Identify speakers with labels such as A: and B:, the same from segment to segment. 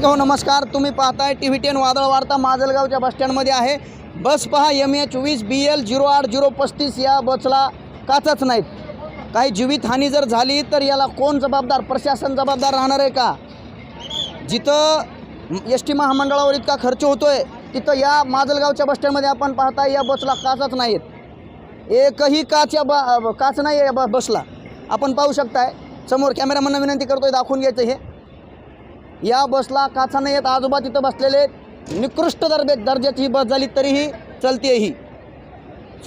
A: प्रेक्षक हो नमस्कार. तुम्ही पाहताय टी व्ही टेन वादळ वार्ता माजलगावच्या बसस्टँडमध्ये आहे. बस पहा एम एच वीस बी एल झिरो आठ झिरो पस्तीस या बसला काचच नाहीत. काही जीवितहानी जर झाली तर याला कोण जबाबदार? प्रशासन जबाबदार राहणार आहे का? जिथं एस टी महामंडळावर इतका खर्च होतोय तिथं या माजलगावच्या बसस्टँडमध्ये आपण पाहताय या बसला काचच नाहीत. एकही काच या बा काच नाही आहे या ब बसला. आपण पाहू शकताय समोर कॅमेरामॅनना विनंती करतोय दाखवून घ्यायचं हे. या बसला काचा नाही येत आजोबा तिथं बसलेले निकृष्ट दर्जे दर्जाची ही बस झाली तरीही चलते ही.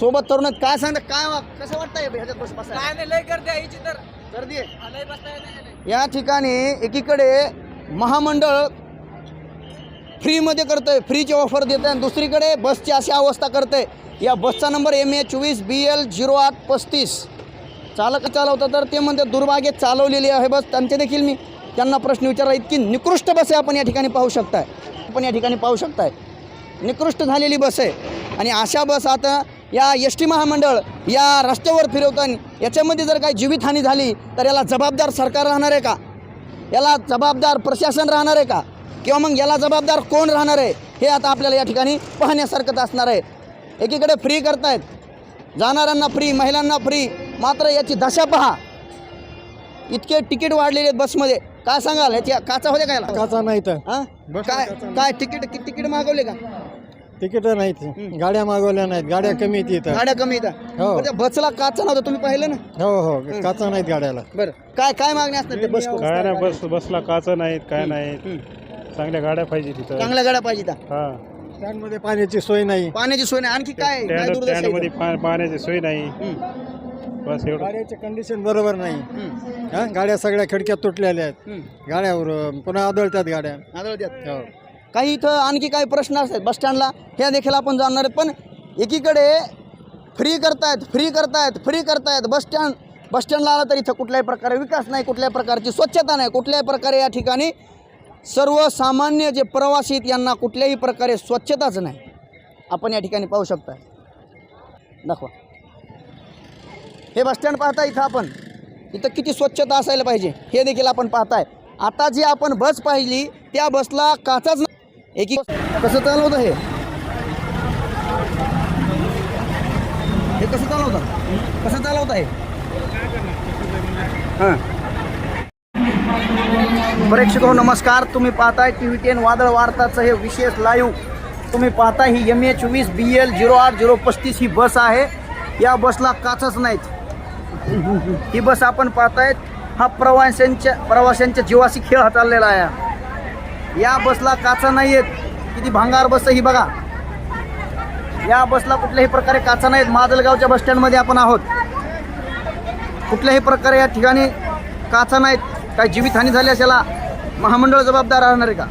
A: सोबत तरुण. काय सांगता काय कसं बस
B: तर.
A: गर्दी
B: नाही.
A: या ठिकाणी एकीकडे महामंडळ फ्रीमध्ये करतंय फ्रीची ऑफर देतं आणि दुसरीकडे बसची अशी अवस्था करते या बसचा नंबर एम ए चोवीस बी एल झिरो आठ पस्तीस. चालक चालवतं तर ते म्हणते दुर्भाग्य चालवलेली आहे बस. त्यांचे देखील मी त्यांना प्रश्न विचारला इतकी निकृष्ट बस आहे आपण या ठिकाणी पाहू शकताय. आपण या ठिकाणी पाहू शकताय. निकृष्ट झालेली बस आहे. आणि अशा बस आता या एस टी महामंडळ या रस्त्यावर फिरवताना याच्यामध्ये जर काही जीवितहानी झाली तर याला जबाबदार सरकार राहणार आहे का? याला जबाबदार प्रशासन राहणार आहे का? किंवा मग याला जबाबदार कोण राहणार आहे? हे आता आपल्याला या ठिकाणी पाहण्यासारखंच असणार आहे. एकीकडे फ्री करतायत. जाणाऱ्यांना फ्री महिलांना फ्री मात्र याची दशा पहा. इतके तिकीट वाढलेले आहेत बसमध्ये. काय सांगाल? याची काचा होते काय
C: काचा नाही तर.
A: हां? काय काय तिकीट तिकीट मागवले का?
C: तिकीट नाहीत. गाड्या मागवल्या नाहीत. गाड्या कमी आहेत इथं.
A: गाड्या कमी येतात
C: हो.
A: बरं, त्या बसला काचा नव्हता तुम्ही पाहिलं ना?
C: हो हो. काचा नाहीत गाड्याला.
A: बरं. काय काय मागणी असतात ते बस
D: काय नाही बस बसला काच नाहीत काय नाहीत. चांगल्या गाड्या पाहिजे तिथं.
A: चांगल्या गाड्या पाहिजे त्या.
D: हा.
C: स्टँडमध्ये पाण्याची सोय नाही.
A: पाण्याची सोय नाही. आणखी काय? काय
D: स्टँड
A: दुर्दशा
D: स्टँडमध्ये
A: आहे
D: पा- पाण्याची सोय नाही? बस एवढं.
C: गाड्याची कंडिशन बरोबर नाही. हा गाड्या सगळ्या खिडक्यात तुटलेल्या आहेत. गाड्यावर पुन्हा आदळतात गाड्या.
A: आदळत्यात.
C: हो.
A: काही इथं आणखी काही प्रश्न असतात बस स्टँडला. ह्या देखील आपण जाणणार आहेत. पण एकीकडे फ्री करतायत फ्री करतायत फ्री करतायत. बस स्टँड बस स्टँडला आलं तर इथं कुठल्याही प्रकारे विकास नाही कुठल्याही प्रकारची स्वच्छता नाही कुठल्याही प्रकारे या ठिकाणी सर्वसामान्य जे प्रवासी आहेत यांना कुठल्याही प्रकारे स्वच्छताच नाही. आपण या ठिकाणी पाहू शकता. दाखवा. हे बस स्टँड पाहता इथं आपण. इथं किती स्वच्छता असायला पाहिजे हे देखील आपण पाहताय. आता जी आपण बस पाहिली त्या बसला काचाच नाही. एकी कसं चालवतं हे? हे कसं चालवतं? कसं चालवत हे? हां. प्रेक्षक हो नमस्कार. तुम्ही पाहताय टी व्ही टेन वादळ वार्ताचं हे विशेष लाईव्ह तुम्ही पाहता ही एम एच वीस बी एल झिरो आठ झिरो पस्तीस ही बस आहे. या बसला काचच नाहीत. ही बस आपण पाहतायत. हा प्रवाशांच्या प्रवाशांच्या जीवाशी खेळ हाताळलेला आहे. या बसला काचा नाही आहेत किती भांगार बस ही बघा. या बसला कुठल्याही प्रकारे काचा नाहीत माजलगावच्या बसस्टँडमध्ये आपण आहोत. कुठल्याही प्रकारे या ठिकाणी काचा नाहीत. काही जीवितहानी झाली असेला महामंडळ जबाबदार राहणार आहे का?